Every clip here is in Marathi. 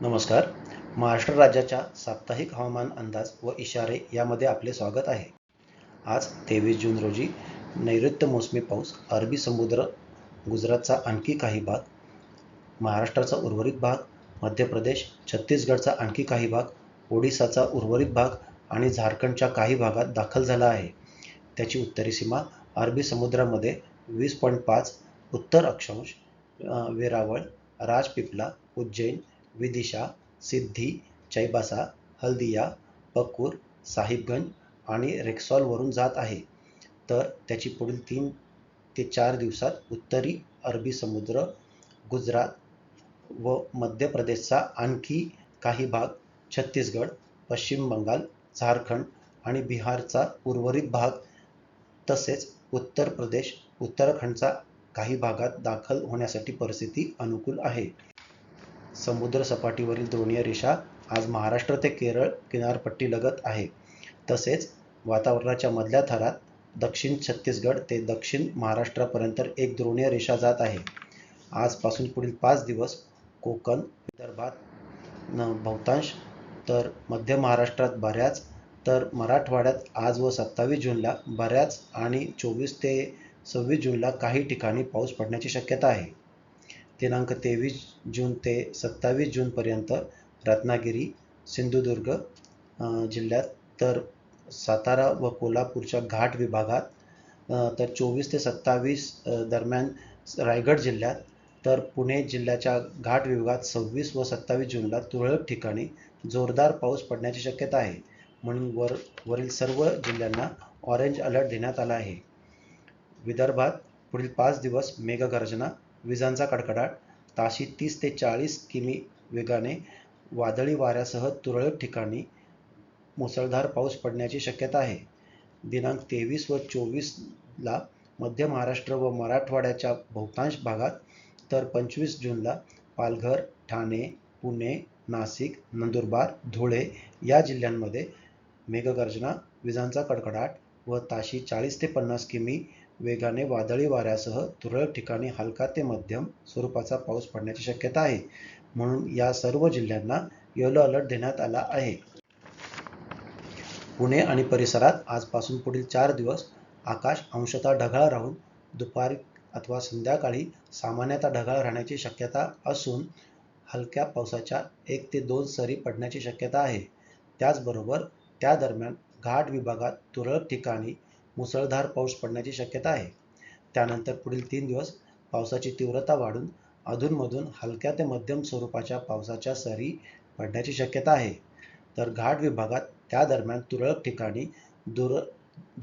नमस्कार. महाराष्ट्र राज्याच्या साप्ताहिक हवामान अंदाज व इशारे यामध्ये आपले स्वागत आहे. आज तेवीस जून रोजी नैऋत्य मोसमी पाऊस अरबी समुद्र गुजरातचा आणखी काही भाग महाराष्ट्राचा उर्वरित भाग मध्य प्रदेश छत्तीसगडचा आणखी काही भाग ओडिसाचा उर्वरित भाग आणि झारखंडच्या काही भागात दाखल झाला आहे. त्याची उत्तरी सीमा अरबी समुद्रामध्ये वीस पॉईंट पाच उत्तर अक्षांश वेरावळ राजपिपला उज्जैन विदिशा सिद्धी चैबासा हल्दिया पकूर साहिबगंज आणि रेक्सॉलवरून जात आहे. तर त्याची पुढील तीन ते चार दिवसात उत्तरी अरबी समुद्र गुजरात व मध्य प्रदेशचा आणखी काही भाग छत्तीसगड पश्चिम बंगाल झारखंड आणि बिहारचा उर्वरित भाग तसेच उत्तर प्रदेश उत्तराखंडचा काही भागात दाखल होण्यासाठी परिस्थिती अनुकूल आहे. समुद्रसपाटीवरील द्रोणीय रेषा आज महाराष्ट्र ते केरळ किनारपट्टीलगत आहे. तसेच वातावरणाच्या मधल्या थरात दक्षिण छत्तीसगड ते दक्षिण महाराष्ट्रापर्यंत एक द्रोणीय रेषा जात आहे. आजपासून पुढील पाच दिवस कोकण विदर्भात न बहुतांश तर मध्य महाराष्ट्रात बऱ्याच तर मराठवाड्यात आज व सत्तावीस जूनला बऱ्याच आणि चोवीस ते सव्वीस जूनला काही ठिकाणी पाऊस पडण्याची शक्यता आहे. दिनांक तेवीस जून ते सत्तावीस जूनपर्यंत रत्नागिरी सिंधुदुर्ग जिल्ह्यात तर सातारा व कोल्हापूरच्या घाट विभागात तर चोवीस ते सत्तावीस दरम्यान रायगड जिल्ह्यात तर पुणे जिल्ह्याच्या घाट विभागात सव्वीस व सत्तावीस जूनला तुरळक ठिकाणी जोरदार पाऊस पडण्याची शक्यता आहे. म्हणून वर वरील सर्व जिल्ह्यांना ऑरेंज अलर्ट देण्यात आला आहे. विदर्भात पुढील पाच दिवस मेघगर्जना विजांचा कडकडाट ताशी तीस ते चाळीस किमी वेगाने वादळी वाऱ्यासह तुरळक ठिकाणी मुसळधार पाऊस पडण्याची शक्यता आहे. दिनांक तेवीस व चोवीसला मध्य महाराष्ट्र व मराठवाड्याच्या बहुतांश भागात तर पंचवीस जूनला पालघर ठाणे पुणे नाशिक नंदुरबार धुळे या जिल्ह्यांमध्ये मेघगर्जना विजांचा कडकडाट व ताशी चाळीस ते पन्नास किमी वेगाने वादळी वाऱ्यासह तुरळक ठिकाणी हलका ते मध्यम स्वरूपाचा पाऊस पडण्याची शक्यता आहे. म्हणून या सर्व जिल्ह्यांना येलो अलर्ट देण्यात आला आहे. पुणे आणि परिसरात आजपासून पुढील चार दिवस आकाश अंशतः ढगाळ राहून दुपारी अथवा संध्याकाळी सामान्यतः ढगाळ राहण्याची शक्यता असून हलक्या पावसाच्या एक ते दोन सरी पडण्याची शक्यता आहे. त्याचबरोबर त्या दरम्यान घाट विभागात तुरळक ठिकाणी मुसळधार पाऊस पडण्याची शक्यता आहे. त्यानंतर पुढील तीन दिवस पावसाची तीव्रता वाढून अधूनमधून हलक्या ते मध्यम स्वरूपाच्या पावसाच्या सरी पडण्याची शक्यता आहे. तर घाट विभागात त्या दरम्यान तुरळक ठिकाणी दूर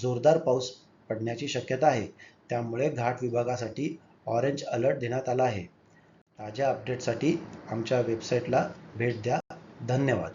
जोरदार पाऊस पडण्याची शक्यता आहे. त्यामुळे घाट विभागासाठी ऑरेंज अलर्ट देण्यात आला आहे. ताज्या अपडेटसाठी आमच्या वेबसाईटला भेट द्या. धन्यवाद.